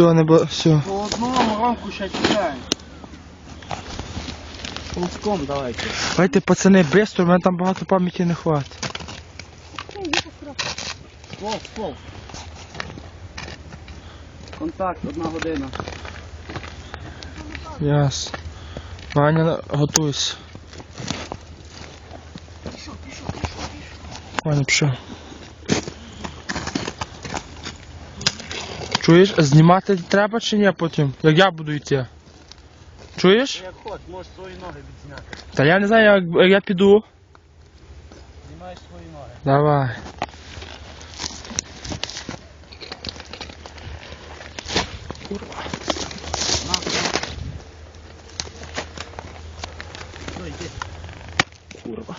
Все, не бо... все. По одному рамку ще кидаємо. Ползком давайте. Давайте, пацани, бистро, у мене там багато пам'яті не хватить. Полз, полз. Контакт, одна година. Яс. Ваня, готуйся. Ваня, пішов. Чуєш, а знімати треба чи ні потім? Як я буду йти? Чуєш? Ну, як хоч, можеш свої ноги відзняти. Та я не знаю, як, як я піду. Знімаєш свої ноги. Давай. Ну, Курва. Курва.